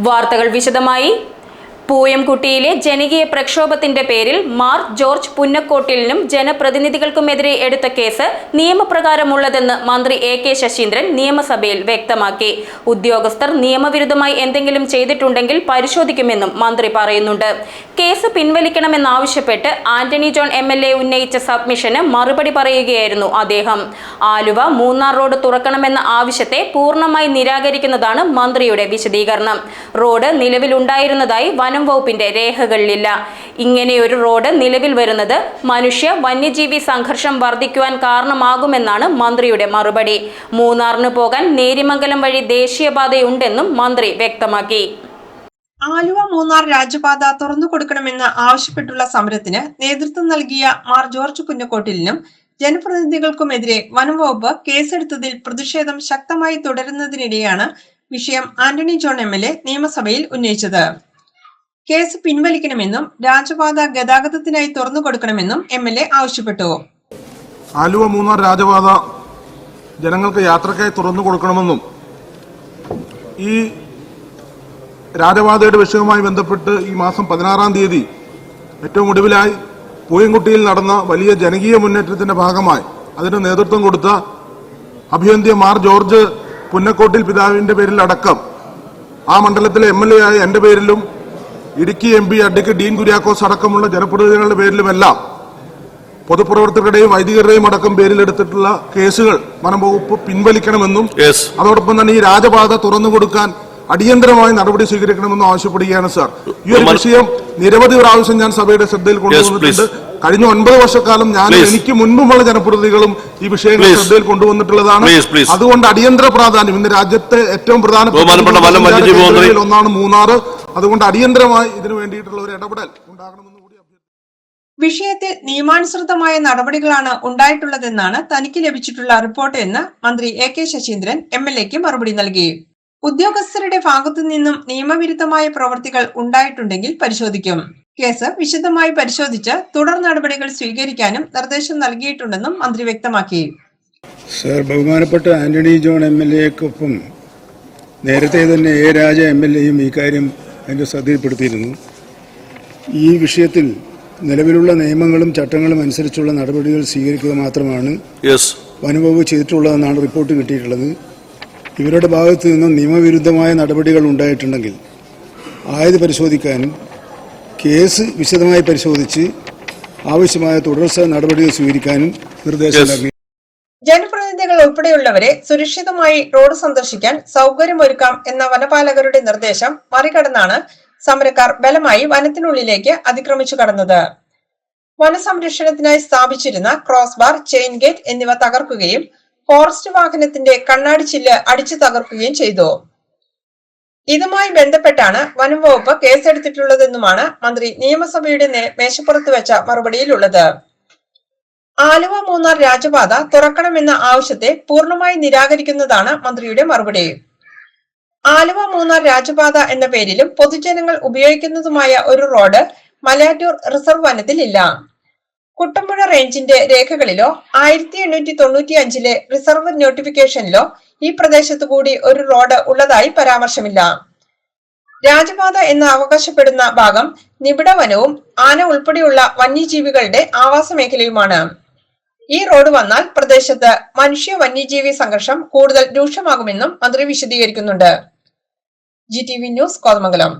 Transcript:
വാർത്തകൾ വിശദമായി പൂയംകുട്ടിയിലെ ജനകീയ പ്രക്ഷോഭത്തിന്റെ പേരിൽ മാർ ജോർജ് പുന്നക്കോട്ടിലിനും ജനപ്രതിനിധികൾക്കുമെതിരെ എടുത്ത കേസ് നിയമപ്രകാരമുള്ളതെന്ന് മന്ത്രി എ കെ ശശീന്ദ്രൻ നിയമസഭയിൽ വ്യക്തമാക്കി. ഉദ്യോഗസ്ഥർ നിയമവിരുദ്ധമായി എന്തെങ്കിലും ചെയ്തിട്ടുണ്ടെങ്കിൽ പരിശോധിക്കുമെന്നും മന്ത്രി പറയുന്നുണ്ട്. Case പിൻവലിക്കണമെന്നാവശ്യപ്പെട്ട് Antony John M L A ഉന്നയിച്ച സബ്മിഷന് മറുപടി പറയുകയായിരുന്നു അദ്ദേഹം. ആലുവ മൂന്നാർ റോഡ് തുറക്കണമെന്ന ആവശ്യത്തെ പൂർണമായി നിരാകരിക്കുന്നതാണ് മന്ത്രിയുടെ വിശദീകരണം. റോഡ് നിലവിലുണ്ടായിരുന്നതായി വനം വകുപ്പിന്റെ രേഖകളിലില്ല. ഇങ്ങനെയൊരു റോഡ് നിലവിൽ വരുന്നത് മനുഷ്യ വന്യജീവി സംഘർഷം വർദ്ധിക്കുവാൻ കാരണമാകുമെന്നാണ് മന്ത്രിയുടെ മറുപടി. മൂന്നാറിന് പോകാൻ നേരിമംഗലം വഴി ദേശീയപാതയുണ്ടെന്നും മന്ത്രി വ്യക്തമാക്കി. ആലുവ മൂന്നാർ രാജപാത തുറന്നു കൊടുക്കണമെന്ന് ആവശ്യപ്പെട്ടുള്ള സമരത്തിന് നേതൃത്വം നൽകിയ മാർ ജോർജ് പുന്നക്കോട്ടിലിനും ജനപ്രതിനിധികൾക്കുമെതിരെ വനംവകുപ്പ് കേസെടുത്തതിൽ പ്രതിഷേധം ശക്തമായി തുടരുന്നതിനിടെയാണ് വിഷയം ആന്റണി ജോൺ എ നിയമസഭയിൽ ഉന്നയിച്ചത്. കേസ് പിൻവലിക്കണമെന്നും രാജപാത ഗതാഗതത്തിനായി തുറന്നു കൊടുക്കണമെന്നും എം എൽ എ ആവശ്യപ്പെട്ടു. ആലുവ മൂന്നാർ രാജപാത ജനങ്ങൾക്ക് യാത്രക്കായി തുറന്നു കൊടുക്കണമെന്നും ഈ രാജപാതയുടെ വിഷയവുമായി ബന്ധപ്പെട്ട് ഈ മാസം പതിനാറാം തീയതി ഏറ്റവും ഒടുവിലായി പൂയംകുട്ടിയിൽ നടന്ന വലിയ ജനകീയ മുന്നേറ്റത്തിന്റെ ഭാഗമായി അതിന് നേതൃത്വം കൊടുത്ത അഭിയന്ത്യ മാർ ജോർജ് പുന്നക്കോട്ടിൽ പിതാവിന്റെ പേരിൽ അടക്കം ആ മണ്ഡലത്തിലെ എം എൽ എ ആയ എന്റെ പേരിലും Idukki M P advocate Dean Kuriakose അടക്കമുള്ള ജനപ്രതിനിധികളുടെ പേരിലുമെല്ലാം പൊതുപ്രവർത്തകരുടെയും വൈദികരുടെയും അടക്കം പേരിലെടുത്തിട്ടുള്ള കേസുകൾ വനംവകുപ്പ് പിൻവലിക്കണമെന്നും അതോടൊപ്പം തന്നെ ഈ രാജപാത തുറന്നു കൊടുക്കാൻ അടിയന്തരമായി നടപടി സ്വീകരിക്കണമെന്നും ആവശ്യപ്പെടുകയാണ് സാർ ഈ ഒരു വിഷയം നിരവധി പ്രാവശ്യം ഞാൻ സഭയുടെ ശ്രദ്ധയിൽ കൊണ്ടുവന്നിട്ടുണ്ട്. കഴിഞ്ഞ ഒൻപത് വർഷക്കാലം ഞാൻ എനിക്ക് മുൻപുമുള്ള ജനപ്രതിനിധികളും ഈ വിഷയങ്ങൾ. ശ്രദ്ധയിൽ കൊണ്ടുവന്നിട്ടുള്ളതാണ്. അതുകൊണ്ട് അടിയന്തര പ്രാധാന്യം. ഇന്ന് രാജ്യത്തെ ഏറ്റവും. കേന്ദ്രങ്ങളിൽ ഒന്നാണ് മൂന്നാറ്. അതുകൊണ്ട് അടിയന്തരമായി ഇതിനു വേണ്ടിയിട്ടുള്ള ഒരു ഇടപെടൽ ഉണ്ടാകണമെന്ന് കൂടി അഭ്യർത്ഥിക്കുന്നു. വിഷയത്തിൽ നിയമാനുസൃതമായ നടപടികളാണ് ഉണ്ടായിട്ടുള്ളതെന്നാണ് തനിക്ക് ലഭിച്ചിട്ടുള്ള റിപ്പോർട്ട് എന്ന് മന്ത്രി A K Saseendran M L എക്ക് മറുപടി നൽകി. ഉദ്യോഗസ്ഥരുടെ ഭാഗത്തു നിന്നും നിയമവിരുദ്ധമായ പ്രവർത്തികൾ ഉണ്ടായിട്ടുണ്ടെങ്കിൽ പരിശോധിക്കും. കേസ് വിശദമായി പരിശോധിച്ച് തുടർ നടപടികൾ സ്വീകരിക്കാനും നിർദ്ദേശം നൽകിയിട്ടുണ്ടെന്നും മന്ത്രി വ്യക്തമാക്കി. സർ ബഹുമാനപ്പെട്ട ആന്റണി ജോൺ എം എൽ എക്കൊപ്പം നേരത്തെ തന്നെ എ രാജ എം എൽ എയും ഈ കാര്യം എന്റെ ശ്രദ്ധയിൽപ്പെടുത്തിയിരുന്നു. ഈ വിഷയത്തിൽ നിലവിലുള്ള നിയമങ്ങളും ചട്ടങ്ങളും അനുസരിച്ചുള്ള നടപടികൾ സ്വീകരിക്കുക മാത്രമാണ് യെസ് വനംവകുപ്പ് ചെയ്തിട്ടുള്ളതെന്നാണ് റിപ്പോർട്ട് കിട്ടിയിട്ടുള്ളത്. ഇവരുടെ ഭാഗത്ത് നിന്നും നിയമവിരുദ്ധമായ നടപടികൾ ഉണ്ടായിട്ടുണ്ടെങ്കിൽ ആയത് പരിശോധിക്കാനും കേസ് വിശദമായി പരിശോധിച്ച് ആവശ്യമായ തുടർച്ച നടപടികൾ സ്വീകരിക്കാനും നിർദ്ദേശം നൽകി. ജനപ്രതിനിധികൾ ഉൾപ്പെടെയുള്ളവരെ സുരക്ഷിതമായി റോഡ് സന്ദർശിക്കാൻ സൗകര്യമൊരുക്കാം എന്ന വനപാലകരുടെ നിർദ്ദേശം മറികടന്നാണ് സമരക്കാർ ബലമായി വനത്തിനുള്ളിലേക്ക് അതിക്രമിച്ചു കടന്നത്. വനസംരക്ഷണത്തിനായി സ്ഥാപിച്ചിരുന്ന ക്രോസ് ബാർ ചെയിൻ ഗേറ്റ് എന്നിവ തകർക്കുകയും ഫോറസ്റ്റ് വാഹനത്തിന്റെ കണ്ണാടി ചില്ല് അടിച്ചു തകർക്കുകയും ചെയ്തു. ഇതുമായി ബന്ധപ്പെട്ടാണ് വനം വകുപ്പ് കേസെടുത്തിട്ടുള്ളതെന്നുമാണ് മന്ത്രി നിയമസഭയുടെ മേശപ്പുറത്ത് വെച്ച മറുപടിയിലുള്ളത്. ആലുവ മൂന്നാർ രാജപാത തുറക്കണമെന്ന ആവശ്യത്തെ പൂർണമായി നിരാകരിക്കുന്നതാണ് മന്ത്രിയുടെ മറുപടി. ആലുവ മൂന്നാർ രാജപാത എന്ന പേരിലും പൊതുജനങ്ങൾ ഉപയോഗിക്കുന്നതുമായ ഒരു റോഡ് മലയാറ്റൂർ റിസർവ് വനത്തിൽ ഇല്ല കുട്ടമ്പുഴ റേഞ്ചിന്റെ രേഖകളിലോ ആയിരത്തി എണ്ണൂറ്റി തൊണ്ണൂറ്റി അഞ്ചിലെ റിസർവ് നോട്ടിഫിക്കേഷനിലോ ഈ പ്രദേശത്തു കൂടി ഒരു റോഡ് ഉള്ളതായി പരാമർശമില്ല. രാജപാത എന്ന് അവകാശപ്പെടുന്ന ഭാഗം നിബിഡ വനവും ആന ഉൾപ്പെടെയുള്ള വന്യജീവികളുടെ ആവാസ മേഖലയുമാണ്. ഈ റോഡ് വന്നാൽ പ്രദേശത്ത് മനുഷ്യ വന്യജീവി സംഘർഷം കൂടുതൽ രൂക്ഷമാകുമെന്നും മന്ത്രി വിശദീകരിക്കുന്നുണ്ട്. G T V news Kothamangalam.